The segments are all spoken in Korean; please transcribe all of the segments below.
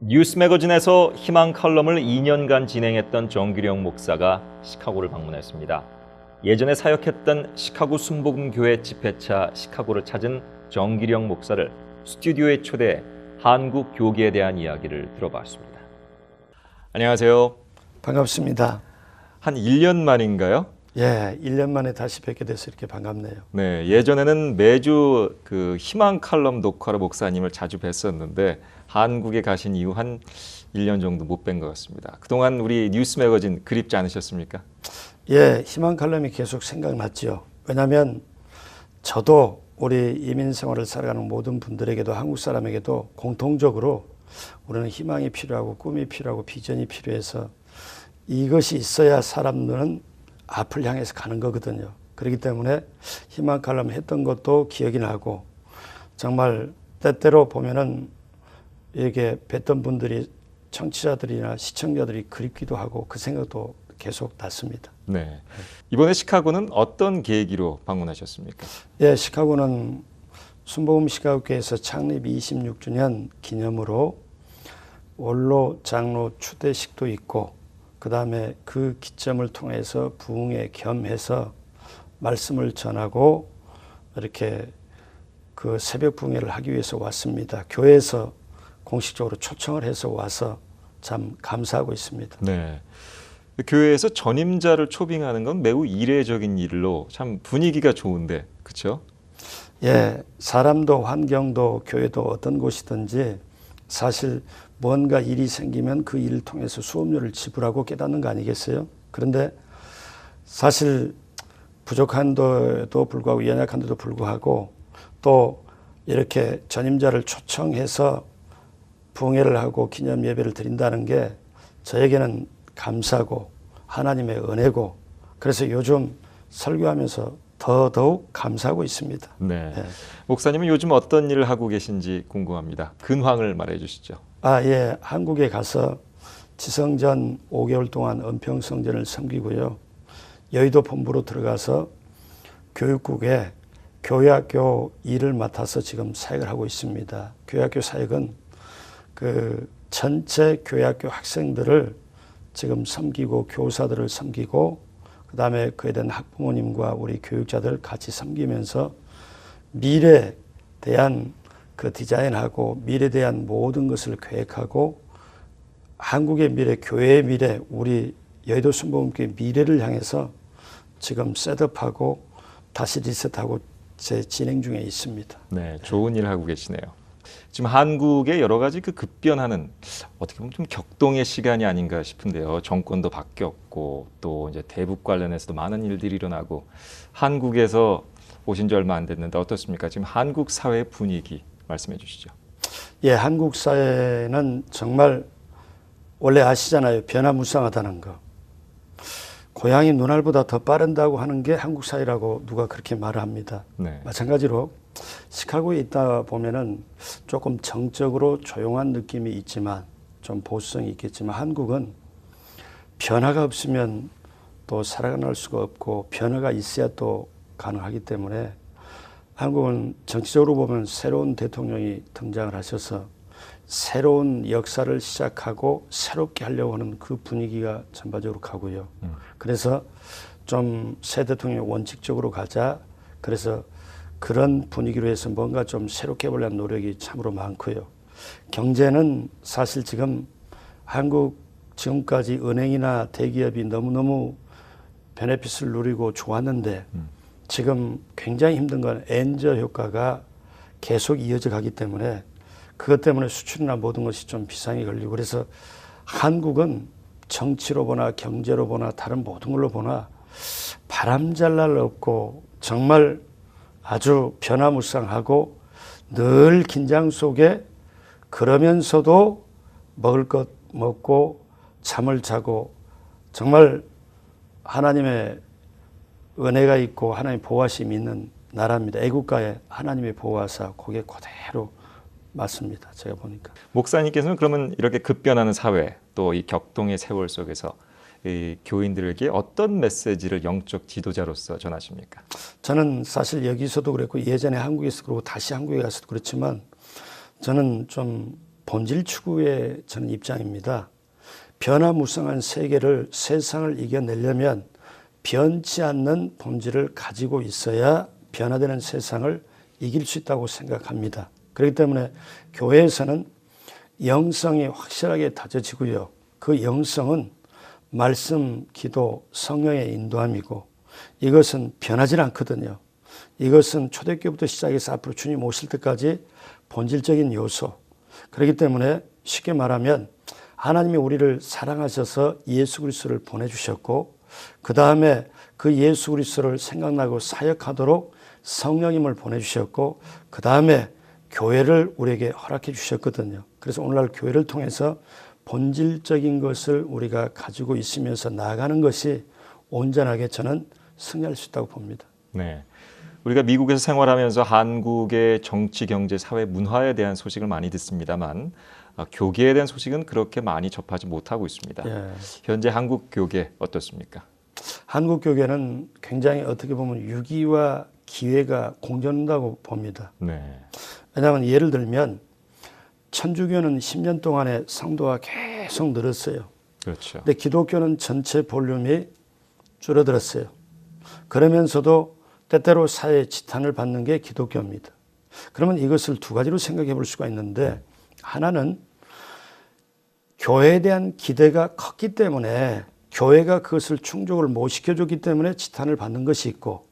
뉴스 매거진에서 희망 칼럼을 2년간 진행했던 정규령 목사가 시카고를 방문했습니다. 예전에 사역했던 시카고 순복음 교회 집회차 시카고를 찾은 정기령 목사를 스튜디오에 초대해 한국 교계에 대한 이야기를 들어봤습니다. 안녕하세요. 반갑습니다. 한 1년 만인가요? 예, 1년 만에 다시 뵙게 돼서 이렇게 반갑네요. 네, 예전에는 매주 그 희망 칼럼 녹화로 목사님을 자주 뵀었는데 한국에 가신 이후 한 1년 정도 못 뵌 것 같습니다. 그동안 우리 뉴스 매거진 그립지 않으셨습니까? 예, 희망 칼럼이 계속 생각났죠. 왜냐하면 저도 우리 이민 생활을 살아가는 모든 분들에게도 한국 사람에게도 공통적으로 우리는 희망이 필요하고 꿈이 필요하고 비전이 필요해서 이것이 있어야 사람들은 앞을 향해서 가는 거거든요. 그렇기 때문에 희망 칼럼 했던 것도 기억이 나고 정말 때때로 보면은 이렇게 뵀던 분들이 청취자들이나 시청자들이 그립기도 하고 그 생각도 계속 났습니다. 네. 이번에 시카고는 어떤 계기로 방문하셨습니까? 예, 시카고는 순복음 시카고교에서 창립 26주년 기념으로 원로 장로 추대식도 있고 그 다음에 그 기점을 통해서 부흥에 겸해서 말씀을 전하고 이렇게 그 새벽 부흥회를 하기 위해서 왔습니다. 교회에서 공식적으로 초청을 해서 와서 참 감사하고 있습니다. 네. 교회에서 전임자를 초빙하는 건 매우 이례적인 일로 참 분위기가 좋은데, 그렇죠? 예, 사람도 환경도 교회도 어떤 곳이든지 사실 뭔가 일이 생기면 그 일을 통해서 수업료를 지불하고 깨닫는 거 아니겠어요? 그런데 사실 부족한데도 불구하고 연약한데도 불구하고 또 이렇게 전임자를 초청해서 부흥회를 하고 기념 예배를 드린다는 게 저에게는 감사고 하나님의 은혜고 그래서 요즘 설교하면서 더더욱 감사하고 있습니다. 네. 예. 목사님은 요즘 어떤 일을 하고 계신지 궁금합니다. 근황을 말해 주시죠. 아, 예. 한국에 가서 지성전 5개월 동안 은평성전을 섬기고요. 여의도 본부로 들어가서 교육국에 교회학교 일을 맡아서 지금 사역을 하고 있습니다. 교회학교 사역은 그 전체 교회학교 학생들을 지금 섬기고 교사들을 섬기고 그 다음에 그에 대한 학부모님과 우리 교육자들 같이 섬기면서 미래에 대한 그 디자인하고 미래에 대한 모든 것을 계획하고 한국의 미래, 교회의 미래, 우리 여의도 순복음교회 미래를 향해서 지금 셋업하고 다시 리셋하고 제 진행 중에 있습니다. 네, 좋은 일 하고 계시네요. 지금 한국의 여러 가지 그 급변하는 어떻게 보면 좀 격동의 시간이 아닌가 싶은데요. 정권도 바뀌었고 또 이제 대북 관련해서도 많은 일들이 일어나고 한국에서 오신 지 얼마 안 됐는데 어떻습니까? 지금 한국 사회 분위기 말씀해 주시죠. 예, 한국 사회는 정말 원래 아시잖아요. 변화무쌍하다는 거. 고양이 눈알보다 더 빠른다고 하는 게 한국 사회라고 누가 그렇게 말을 합니다. 네. 마찬가지로 시카고에 있다 보면은 조금 정적으로 조용한 느낌이 있지만 좀 보수성이 있겠지만 한국은 변화가 없으면 또 살아갈 수가 없고 변화가 있어야 또 가능하기 때문에 한국은 정치적으로 보면 새로운 대통령이 등장을 하셔서 새로운 역사를 시작하고 새롭게 하려고 하는 그 분위기가 전반적으로 가고요. 그래서 좀 새 대통령이 원칙적으로 가자. 그래서 그런 분위기로 해서 뭔가 좀 새롭게 해보려는 노력이 참으로 많고요. 경제는 사실 지금 한국 지금까지 은행이나 대기업이 너무너무 베네핏을 누리고 좋았는데 지금 굉장히 힘든 건 엔저 효과가 계속 이어져 가기 때문에 그것 때문에 수출이나 모든 것이 좀 비상이 걸리고 그래서 한국은 정치로 보나 경제로 보나 다른 모든 걸로 보나 바람잘 날 없고 정말 아주 변화무쌍하고 늘 긴장 속에 그러면서도 먹을 것 먹고 잠을 자고 정말 하나님의 은혜가 있고 하나님 보호하심이 있는 나라입니다. 애국가에 하나님의 보호하사 그게 그대로 맞습니다. 제가 보니까. 목사님께서는 그러면 이렇게 급변하는 사회 또 이 격동의 세월 속에서 이 교인들에게 어떤 메시지를 영적 지도자로서 전하십니까? 저는 사실 여기서도 그랬고 예전에 한국에서 그러고 다시 한국에 가서도 그렇지만 저는 좀 본질 추구의 저는 입장입니다. 변화무쌍한 세계를 세상을 이겨내려면 변치 않는 본질을 가지고 있어야 변화되는 세상을 이길 수 있다고 생각합니다. 그렇기 때문에 교회에서는 영성이 확실하게 다져지고요. 그 영성은 말씀, 기도, 성령의 인도함이고 이것은 변하지 않거든요. 이것은 초대교부터 시작해서 앞으로 주님 오실 때까지 본질적인 요소. 그렇기 때문에 쉽게 말하면 하나님이 우리를 사랑하셔서 예수 그리스도를 보내주셨고 그 다음에 그 예수 그리스도를 생각나고 사역하도록 성령님을 보내주셨고 그 다음에 교회를 우리에게 허락해 주셨거든요. 그래서 오늘날 교회를 통해서 본질적인 것을 우리가 가지고 있으면서 나아가는 것이 온전하게 저는 승리할 수 있다고 봅니다. 네. 우리가 미국에서 생활하면서 한국의 정치, 경제, 사회, 문화에 대한 소식을 많이 듣습니다만 아, 교계에 대한 소식은 그렇게 많이 접하지 못하고 있습니다. 예. 현재 한국 교계 어떻습니까? 한국 교계는 굉장히 어떻게 보면 위기와 기회가 공존한다고 봅니다. 네. 왜냐하면 예를 들면 천주교는 10년 동안에 성도가 계속 늘었어요. 그렇죠. 근데 기독교는 전체 볼륨이 줄어들었어요. 그러면서도 때때로 사회의 지탄을 받는 게 기독교입니다. 그러면 이것을 두 가지로 생각해 볼 수가 있는데 하나는 교회에 대한 기대가 컸기 때문에 교회가 그것을 충족을 못 시켜줬기 때문에 지탄을 받는 것이 있고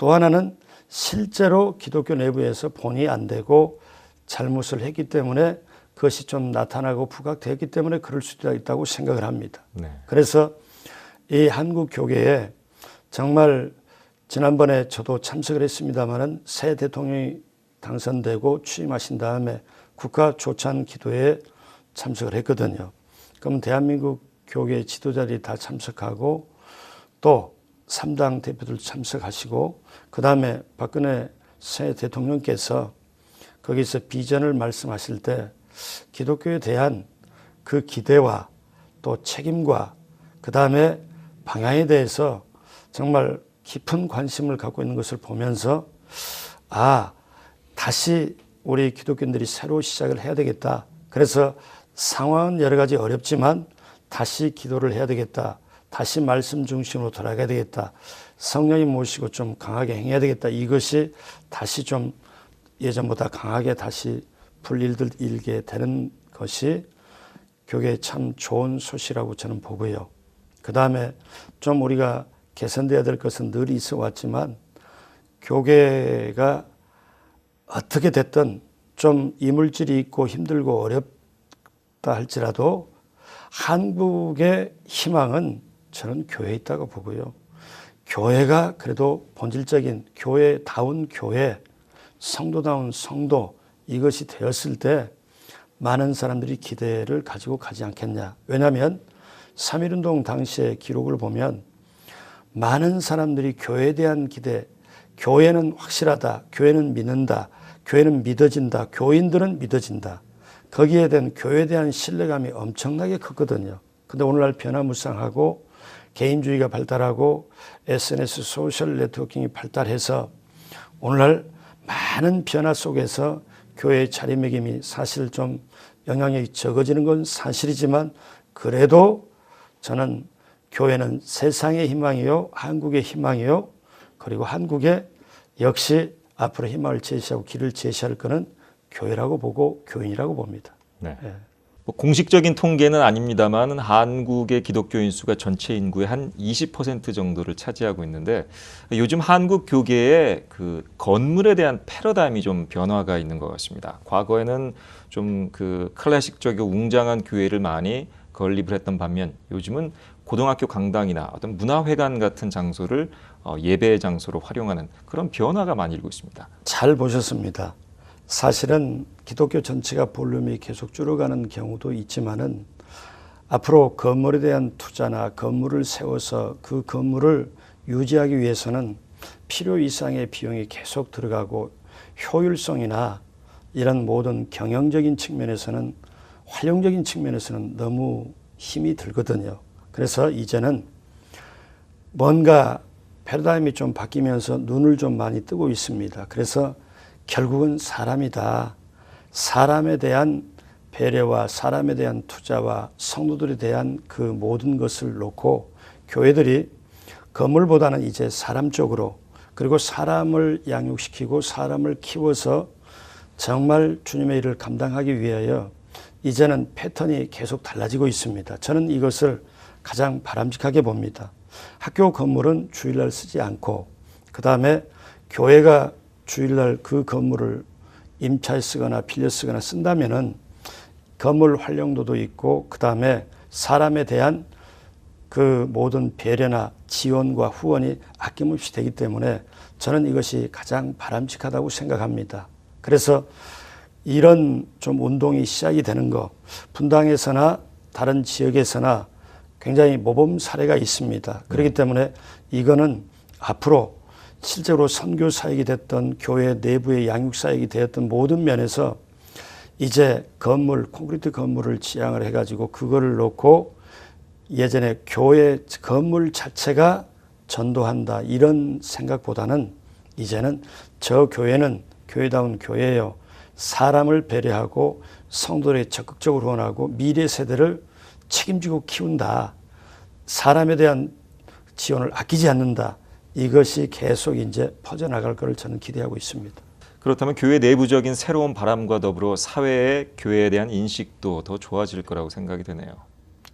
또 하나는 실제로 기독교 내부에서 본이 안 되고 잘못을 했기 때문에 그것이 좀 나타나고 부각되었기 때문에 그럴 수도 있다고 생각을 합니다. 네. 그래서 이 한국 교계에 정말 지난번에 저도 참석을 했습니다마는 새 대통령이 당선되고 취임하신 다음에 국가 조찬 기도에 참석을 했거든요. 그럼 대한민국 교계 지도자들이 다 참석하고 또 3당 대표들 참석하시고 그 다음에 박근혜 새 대통령께서 거기서 비전을 말씀하실 때 기독교에 대한 그 기대와 또 책임과 그 다음에 방향에 대해서 정말 깊은 관심을 갖고 있는 것을 보면서 아, 다시 우리 기독교인들이 새로 시작을 해야 되겠다. 그래서 상황은 여러 가지 어렵지만 다시 기도를 해야 되겠다. 다시 말씀 중심으로 돌아가야 되겠다. 성령님 모시고 좀 강하게 행해야 되겠다. 이것이 다시 좀 예전보다 강하게 다시 불일들 일게 되는 것이 교계에 참 좋은 소식이라고 저는 보고요. 그 다음에 좀 우리가 개선돼야 될 것은 늘 있어 왔지만 교계가 어떻게 됐든 좀 이물질이 있고 힘들고 어렵다 할지라도 한국의 희망은 저는 교회에 있다고 보고요. 교회가 그래도 본질적인 교회다운 교회, 성도다운 성도 이것이 되었을 때 많은 사람들이 기대를 가지고 가지 않겠냐. 왜냐하면 3.1운동 당시의 기록을 보면 많은 사람들이 교회에 대한 기대, 교회는 확실하다, 교회는 믿는다, 교회는 믿어진다, 교인들은 믿어진다. 거기에 대한 교회에 대한 신뢰감이 엄청나게 컸거든요. 근데 오늘날 변화무쌍하고 개인주의가 발달하고 SNS 소셜 네트워킹이 발달해서 오늘날 많은 변화 속에서 교회의 자리매김이 사실 좀 영향력이 적어지는 건 사실이지만 그래도 저는 교회는 세상의 희망이요, 한국의 희망이요, 그리고 한국에 역시 앞으로 희망을 제시하고 길을 제시할 것은 교회라고 보고 교인이라고 봅니다. 네. 예. 뭐 공식적인 통계는 아닙니다만 한국의 기독교인 수가 전체 인구의 한 20% 정도를 차지하고 있는데 요즘 한국 교계의 그 건물에 대한 패러다임이 좀 변화가 있는 것 같습니다. 과거에는 좀 그 클래식적이고 웅장한 교회를 많이 건립을 했던 반면 요즘은 고등학교 강당이나 어떤 문화회관 같은 장소를 어, 예배 장소로 활용하는 그런 변화가 많이 일고 있습니다. 잘 보셨습니다. 사실은 기독교 전체가 볼륨이 계속 줄어가는 경우도 있지만은 앞으로 건물에 대한 투자나 건물을 세워서 그 건물을 유지하기 위해서는 필요 이상의 비용이 계속 들어가고 효율성이나 이런 모든 경영적인 측면에서는 활용적인 측면에서는 너무 힘이 들거든요. 그래서 이제는 뭔가 패러다임이 좀 바뀌면서 눈을 좀 많이 뜨고 있습니다. 그래서 결국은 사람이다. 사람에 대한 배려와 사람에 대한 투자와 성도들에 대한 그 모든 것을 놓고 교회들이 건물보다는 이제 사람 쪽으로 그리고 사람을 양육시키고 사람을 키워서 정말 주님의 일을 감당하기 위하여 이제는 패턴이 계속 달라지고 있습니다. 저는 이것을 가장 바람직하게 봅니다. 학교 건물은 주일날 쓰지 않고 그 다음에 교회가 주일날 그 건물을 임차에 쓰거나 빌려 쓰거나 쓴다면은 건물 활용도도 있고 그 다음에 사람에 대한 그 모든 배려나 지원과 후원이 아낌없이 되기 때문에 저는 이것이 가장 바람직하다고 생각합니다. 그래서 이런 좀 운동이 시작이 되는 거 분당에서나 다른 지역에서나 굉장히 모범 사례가 있습니다. 그렇기 때문에 이거는 앞으로 실제로 선교 사역이 됐던 교회 내부의 양육 사역이 되었던 모든 면에서 이제 건물 콘크리트 건물을 지향을 해가지고 그거를 놓고 예전에 교회 건물 자체가 전도한다 이런 생각보다는 이제는 저 교회는 교회다운 교회예요. 사람을 배려하고 성도들에 적극적으로 후원하고 미래 세대를 책임지고 키운다. 사람에 대한 지원을 아끼지 않는다. 이것이 계속 이제 퍼져나갈 것을 저는 기대하고 있습니다. 그렇다면 교회 내부적인 새로운 바람과 더불어 사회의 교회에 대한 인식도 더 좋아질 거라고 생각이 되네요.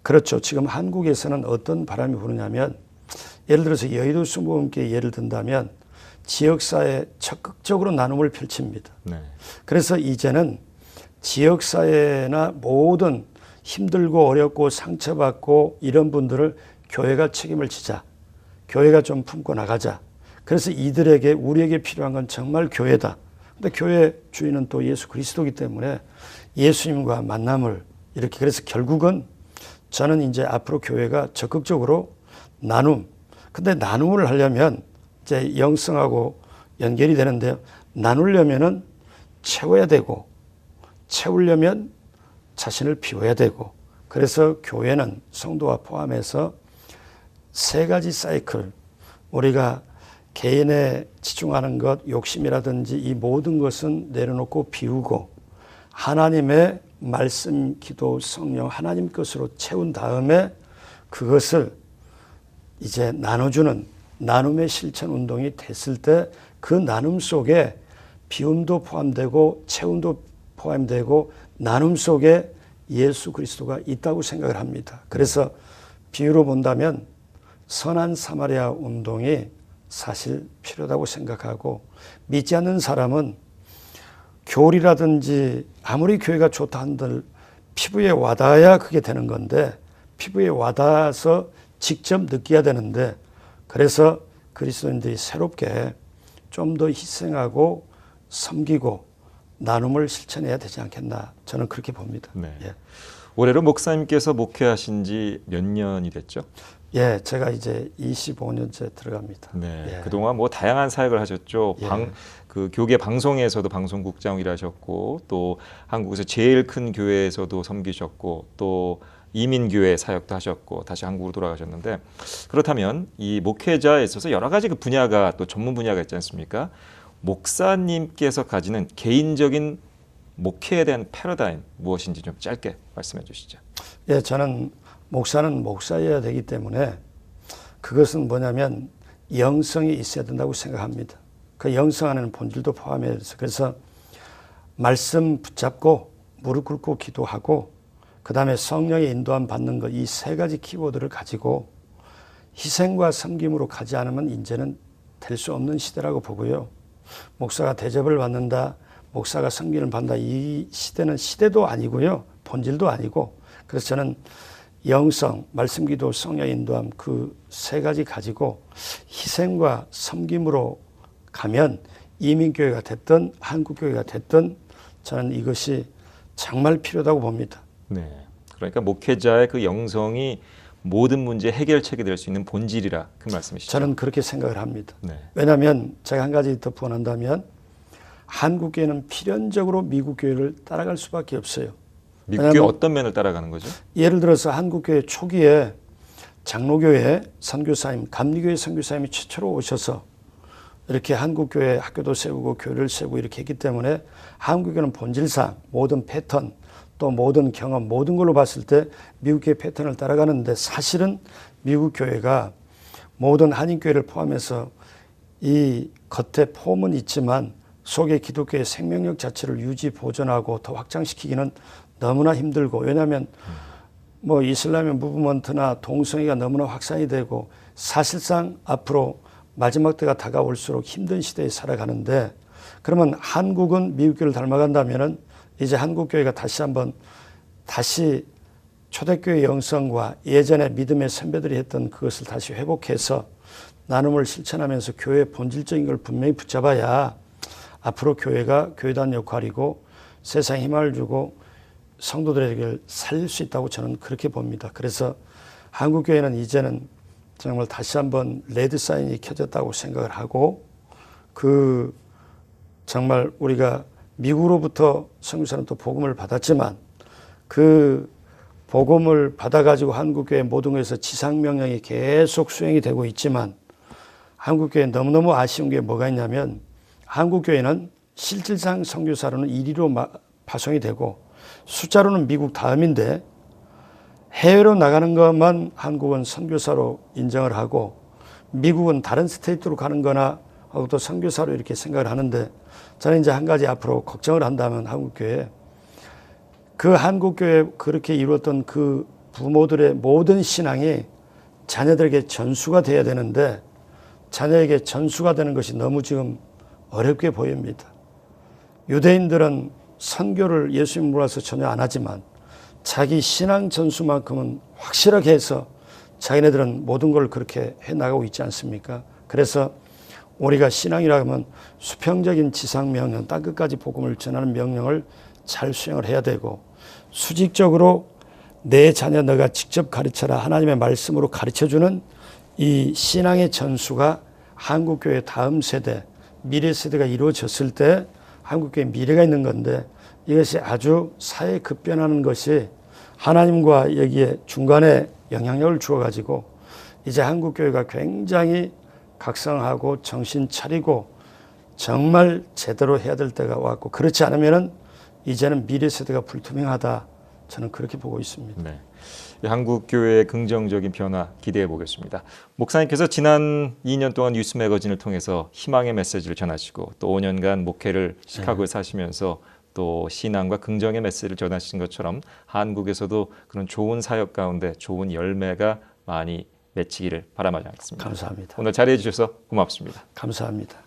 그렇죠. 지금 한국에서는 어떤 바람이 부느냐면 예를 들어서 여의도 순복음교회 예를 든다면 지역사회 적극적으로 나눔을 펼칩니다. 네. 그래서 이제는 지역사회나 모든 힘들고 어렵고 상처받고 이런 분들을 교회가 책임을 지자. 교회가 좀 품고 나가자. 그래서 이들에게 우리에게 필요한 건 정말 교회다. 근데 교회 주인은 또 예수 그리스도기 때문에 예수님과 만남을 이렇게 그래서 결국은 저는 이제 앞으로 교회가 적극적으로 나눔. 근데 나눔을 하려면 이제 영성하고 연결이 되는데요. 나누려면은 채워야 되고 채우려면 자신을 비워야 되고 그래서 교회는 성도와 포함해서 세 가지 사이클 우리가 개인에 집중하는 것 욕심이라든지 이 모든 것은 내려놓고 비우고 하나님의 말씀, 기도, 성령 하나님 것으로 채운 다음에 그것을 이제 나눠주는 나눔의 실천 운동이 됐을 때 그 나눔 속에 비움도 포함되고 채움도 포함되고 나눔 속에 예수 그리스도가 있다고 생각을 합니다. 그래서 비유로 본다면 선한 사마리아 운동이 사실 필요하다고 생각하고 믿지 않는 사람은 교리라든지 아무리 교회가 좋다 한들 피부에 와닿아야 그게 되는 건데 피부에 와닿아서 직접 느껴야 되는데 그래서 그리스도인들이 새롭게 좀 더 희생하고 섬기고 나눔을 실천해야 되지 않겠나 저는 그렇게 봅니다. 네. 예. 올해로 목사님께서 목회하신 지 몇 년이 됐죠? 예, 제가 이제 25년째 들어갑니다. 네. 예. 그동안 뭐 다양한 사역을 하셨죠. 예. 방, 그 교계 방송에서도 방송국장 일하셨고 또 한국에서 제일 큰 교회에서도 섬기셨고 또 이민교회 사역도 하셨고 다시 한국으로 돌아가셨는데 그렇다면 이 목회자에 있어서 여러 가지 그 분야가 또 전문 분야가 있지 않습니까? 목사님께서 가지는 개인적인 목회에 대한 패러다임 무엇인지 좀 짧게 말씀해 주시죠. 예, 저는 목사는 목사여야 되기 때문에 그것은 뭐냐면 영성이 있어야 된다고 생각합니다. 그 영성 안에는 본질도 포함해서 그래서 말씀 붙잡고 무릎 꿇고 기도하고 그 다음에 성령의 인도함 받는 것 이 세 가지 키워드를 가지고 희생과 섬김으로 가지 않으면 이제는 될 수 없는 시대라고 보고요. 목사가 대접을 받는다, 목사가 섬기를 받는다 이 시대는 시대도 아니고요. 본질도 아니고 그래서 저는 영성, 말씀기도, 성령 인도함 그 세 가지 가지고 희생과 섬김으로 가면 이민교회가 됐든 한국교회가 됐든 저는 이것이 정말 필요하다고 봅니다. 네. 그러니까 목회자의 그 영성이 모든 문제 해결책이 될 수 있는 본질이라 그 말씀이시죠. 저는 그렇게 생각을 합니다. 네. 왜냐하면 제가 한 가지 더 부원한다면 한국 교회는 필연적으로 미국 교회를 따라갈 수밖에 없어요. 미국의 왜냐하면- 어떤 면을 따라가는 거죠? 예를 들어서 한국 교회 초기에 장로교회 선교사님, 감리교회 선교사님이 최초로 오셔서 이렇게 한국 교회 학교도 세우고 교회를 세우고 이렇게 했기 때문에 한국 교회는 본질상 모든 패턴 또 모든 경험 모든 걸로 봤을 때 미국의 패턴을 따라가는데 사실은 미국 교회가 모든 한인 교회를 포함해서 이 겉에 폼은 있지만 속에 기독교의 생명력 자체를 유지 보존하고 더 확장시키기는 너무나 힘들고 왜냐하면 뭐 이슬람의 무브먼트나 동성애가 너무나 확산이 되고 사실상 앞으로 마지막 때가 다가올수록 힘든 시대에 살아가는데 그러면 한국은 미국 교회를 닮아간다면은 이제 한국 교회가 다시 한번 다시 초대교회 영성과 예전의 믿음의 선배들이 했던 그것을 다시 회복해서 나눔을 실천하면서 교회의 본질적인 걸 분명히 붙잡아야 앞으로 교회가 교회단 역할이고 세상에 힘을 주고 성도들에게 살릴 수 있다고 저는 그렇게 봅니다. 그래서 한국 교회는 이제는 정말 다시 한번 레드 사인이 켜졌다고 생각을 하고 그 정말 우리가 미국으로부터 선교사는 또 복음을 받았지만 그 복음을 받아가지고 한국교회 모든 것에서 지상명령이 계속 수행이 되고 있지만 한국교회 너무너무 아쉬운 게 뭐가 있냐면 한국교회는 실질상 선교사로는 1위로 마- 파송이 되고 숫자로는 미국 다음인데 해외로 나가는 것만 한국은 선교사로 인정을 하고 미국은 다른 스테이트로 가는 거나 또 선교사로 이렇게 생각을 하는데 저는 이제 한 가지 앞으로 걱정을 한다면 한국교회. 그 한국교회 그렇게 이루었던 그 부모들의 모든 신앙이 자녀들에게 전수가 돼야 되는데 자녀에게 전수가 되는 것이 너무 지금 어렵게 보입니다. 유대인들은 선교를 예수님 몰라서 전혀 안 하지만 자기 신앙 전수만큼은 확실하게 해서 자기네들은 모든 걸 그렇게 해 나가고 있지 않습니까? 그래서 우리가 신앙이라 하면 수평적인 지상 명령, 땅 끝까지 복음을 전하는 명령을 잘 수행을 해야 되고 수직적으로 내 자녀 너가 직접 가르쳐라 하나님의 말씀으로 가르쳐 주는 이 신앙의 전수가 한국 교회 다음 세대, 미래 세대가 이루어졌을 때 한국교회 미래가 있는 건데 이것이 아주 사회 급변하는 것이 하나님과 여기에 중간에 영향력을 주어 가지고 이제 한국교회가 굉장히 각성하고 정신 차리고 정말 제대로 해야 될 때가 왔고 그렇지 않으면은 이제는 미래 세대가 불투명하다 저는 그렇게 보고 있습니다. 네. 이 한국 교회의 긍정적인 변화 기대해 보겠습니다. 목사님께서 지난 2년 동안 뉴스 매거진을 통해서 희망의 메시지를 전하시고 또 5년간 목회를 시카고에 사시면서 또 신앙과 긍정의 메시지를 전하신 것처럼 한국에서도 그런 좋은 사역 가운데 좋은 열매가 많이 맺히기를 바라마지 않겠습니다. 감사합니다. 오늘 자리해 주셔서 고맙습니다. 감사합니다.